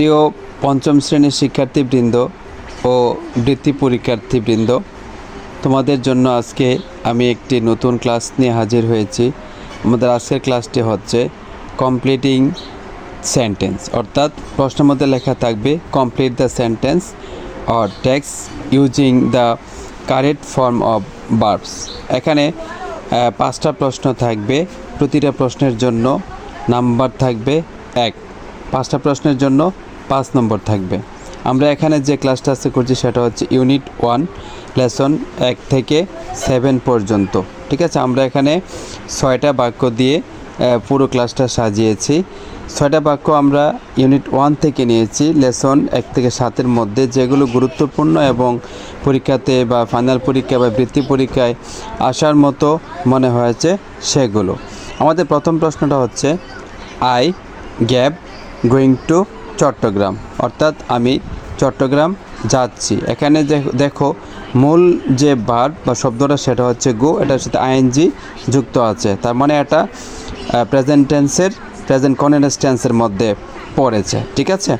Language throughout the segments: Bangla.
প্রিয় পঞ্চম শ্রেণির শিক্ষার্থীবৃন্দ ও বৃত্তি পরীক্ষার্থীবৃন্দ, তোমাদের জন্য আজকে আমি একটি নতুন ক্লাস নিয়ে হাজির হয়েছি। আমাদের আজকের ক্লাসটি হচ্ছে কমপ্লিটিং সেন্টেন্স অর্থাৎ প্রশ্নের মধ্যে লেখা থাকবে complete the sentence or text using the correct form of verbs এখানে পাঁচটা প্রশ্ন থাকবে, প্রতিটা প্রশ্নের জন্য নাম্বার থাকবে এক। পাঁচটা প্রশ্নের জন্য পাঁচ নম্বর থাকবে। আমরা এখানে যে ক্লাসটা আজকে করছি সেটা হচ্ছে ইউনিট ওয়ান লেসন এক থেকে সেভেন পর্যন্ত। ঠিক আছে? আমরা এখানে ছয়টা বাক্য দিয়ে পুরো ক্লাসটা সাজিয়েছি। ছয়টা বাক্য আমরা ইউনিট ওয়ান থেকে নিয়েছি লেসন এক থেকে সাতের মধ্যে। যেগুলো গুরুত্বপূর্ণ এবং পরীক্ষাতে বা ফাইনাল পরীক্ষা বা বৃত্তি পরীক্ষায় আসার মতো মনে হয়েছে সেগুলো। আমাদের প্রথম প্রশ্নটা হচ্ছে I gap going to Chattogram. অর্থাৎ আমি চট্টগ্রাম যাচ্ছি। এখানে দেখো মূল যে বার বা শব্দটা সেটা হচ্ছে গো এটার সাথে আইএনজি যুক্ত আছে। তার মানে এটা প্রেজেন্ট টেন্সের প্রেজেন্ট কন্টিনিউয়াস টেন্সের মধ্যে পড়েছে। ঠিক আছে?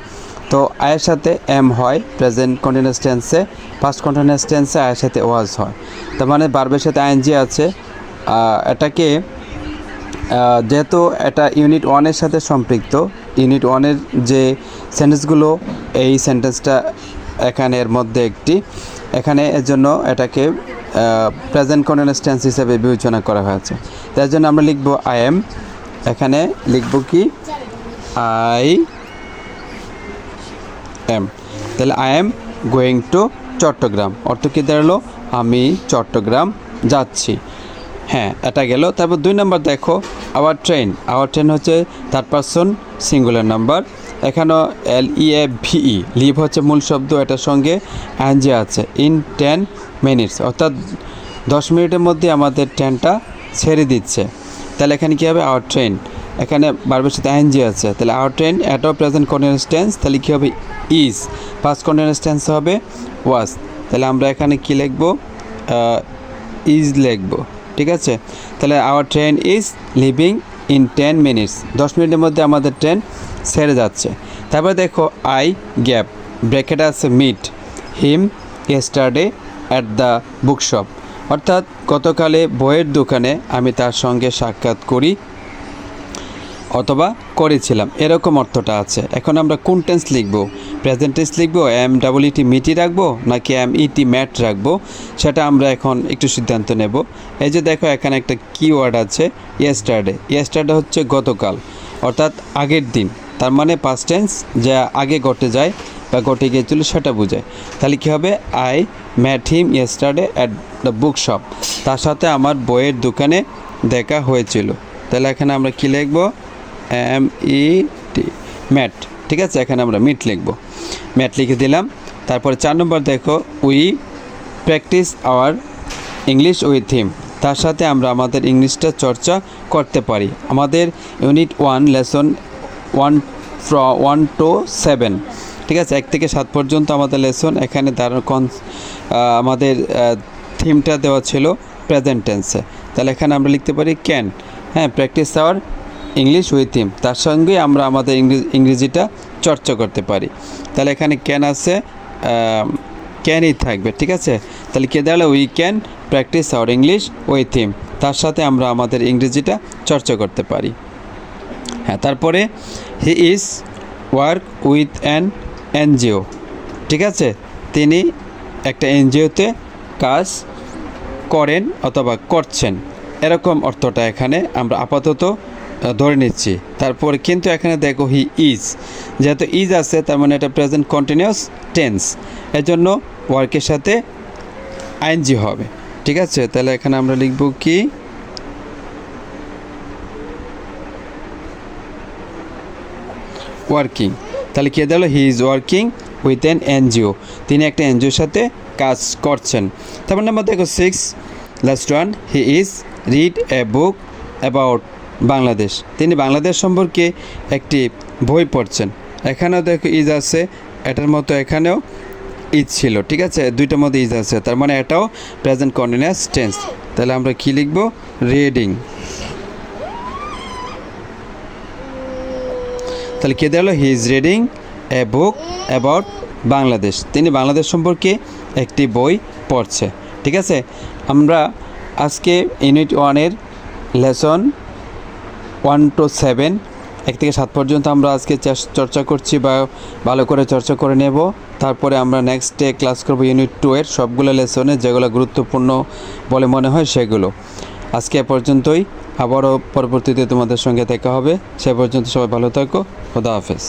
তো আয়ের সাথে এম হয় প্রেজেন্ট কন্টিনিউয়াস টেন্সে পাস্ট কন্টিনিউয়াস টেন্সে আয়ের সাথে ওয়াজ হয়। তার মানে বার্বের সাথে আইএনজি আছে। এটাকে যেহেতু এটা ইউনিট ওয়ানের সাথে সম্পৃক্ত ইউনিট ওয়ানের যে সেন্টেন্সগুলো, এই সেন্টেন্সটা এখানের মধ্যে একটি। এখানে এর জন্য এটাকে প্রেজেন্ট কন্টিনিউয়াস টেন্স হিসেবে বিবেচনা করা হয়েছে। তার জন্য আমরা লিখব আই এম এখানে লিখব কি? আই এম তাহলে I am going to Chattogram. অর্থ কী দাঁড়াল? আমি চট্টগ্রাম যাচ্ছি। হ্যাঁ এটা গেল। তারপর দুই নম্বর দেখো। Our train. আওয়ার ট্রেন হচ্ছে থার্ড পারসন সিঙ্গুলার নাম্বার এখানেও এল ই এ ভিই লিভ হচ্ছে মূল শব্দ, এটার সঙ্গে আইনজি আছে। ইন টেন মিনিটস, অর্থাৎ দশ মিনিটের মধ্যে আমাদের ট্রেনটা ছেড়ে দিচ্ছে। তাহলে এখানে কী হবে? Our train. এখানে বারবার সাথে আইএনজি আছে। তাহলে আওয়ার ট্রেন এটাও প্রেজেন্ট কন্টিনিউয়াস টেন্স তাহলে কী হবে? ইজ পাস্ট কন্টিনিউয়াস টেন্স হবে ওয়াজ তাহলে আমরা এখানে কী লিখব? ইজ লিখব। ঠিক আছে? তাহলে our train is leaving in ten minutes দশ মিনিটের মধ্যে আমাদের ট্রেন সেরে যাচ্ছে। তারপরে দেখো আই গ্যাপ ব্রেকেট আছে meet him yesterday at the bookshop অর্থাৎ গতকালে বইয়ের দোকানে আমি তার সঙ্গে সাক্ষাৎ করি। অথবা করেছিলাম। এরকম অর্থটা আছে। এখন আমরা কোন টেন্স লিখব? প্রেজেন্ট টেন্স লিখব? M double E T meet রাখব? নাকি এম ইটি ম্যাট রাখব? সেটা আমরা এখন একটু সিদ্ধান্ত নেব। এই যে দেখো, এখানে একটা কিওয়ার্ড আছে ইয়েস্টারডে ইয়েস্টারডে হচ্ছে গতকাল, অর্থাৎ আগের দিন। তার মানে পাস্ট টেন্স যা আগে ঘটে যায় বা ঘটে গিয়েছিল সেটা বোঝায়। তাহলে কী হবে? I met him yesterday at the book shop তার সাথে আমার বইয়ের দোকানে দেখা হয়েছিল। তাহলে এখানে আমরা কী লিখব? M E T, met. ঠিক আছে, এখানে আমরা মিট লিখব। ম্যাট লিখে দিলাম। তারপরে চার নম্বর দেখো, we practice our English with him. তার সাথে আমরা আমাদের ইংলিশটা চর্চা করতে পারি। আমাদের unit one lesson one from, one two seven. ঠিক আছে, এক থেকে সাত পর্যন্ত আমাদের লেসন এখানে তার কন আমাদের থিমটা দেওয়া ছিল প্রেজেন্ট টেন্সে। তাহলে এখানে আমরা লিখতে পারি ক্যান। হ্যাঁ practice our English with him. তার সঙ্গে আমরা আমাদের ইংরেজি ইংরেজিটা চর্চা করতে পারি। তাহলে এখানে ক্যান আছে ক্যানই থাকবে, ঠিক আছে? তাহলে কে দাঁড়ালে? We can practice our English with him তার সাথে আমরা আমাদের ইংরেজিটা চর্চা করতে পারি। হ্যাঁ তারপরে he is work with an NGO ঠিক আছে? তিনি একটা এনজিওতে কাজ করেন অথবা করছেন। এরকম অর্থটা এখানে আমরা আপাতত ধরে নিচ্ছি। তারপর কিন্তু এখানে দেখো হি ইজ। যেহেতু ইজ আছে, তার মানে এটা প্রেজেন্ট কন্টিনিউয়াস টেন্স। এজন্য ওয়ার্কের সাথে আইনজি হবে। ঠিক আছে? তাহলে এখানে আমরা লিখব কি? ওয়ার্কিং। তাহলে কে দিল? He is working with an NGO. তিনি একটা এনজিওর সাথে কাজ করছেন। তারপর নাম্বার দেখো six. Last one. He is read a book about Bangladesh. তিনি বাংলাদেশ সম্পর্কে একটি বই পড়ছেন। এখানেও দেখো ইজ আছে, এটার মতো এখানেও ইজ ছিল, ঠিক আছে? দুইটার মধ্যে ইজ আছে, তার মানে এটাও প্রেজেন্ট কন্টিনিউয়াস টেন্স তাহলে আমরা কি লিখব? রিডিং তাহলে কে দিল he is reading a book about Bangladesh. তিনি বাংলাদেশ সম্পর্কে একটি বই পড়ছে, ঠিক আছে? আমরা আজকে ইউনিট ওয়ানের লেসন ওয়ান টু সেভেন, এক থেকে সাত পর্যন্ত আমরা আজকে চর্চা করছি বা ভালো করে চর্চা করে নেব। তারপরে আমরা নেক্সট ডে ক্লাস করব ইউনিট টু এর সবগুলো লেসনে যেগুলো গুরুত্বপূর্ণ বলে মনে হয় সেগুলো। আজকে এ পর্যন্তই, আবারও পরবর্তীতে তোমাদের সঙ্গে দেখা হবে। সে পর্যন্ত সবাই ভালো থাকো, খোদা হাফেজ।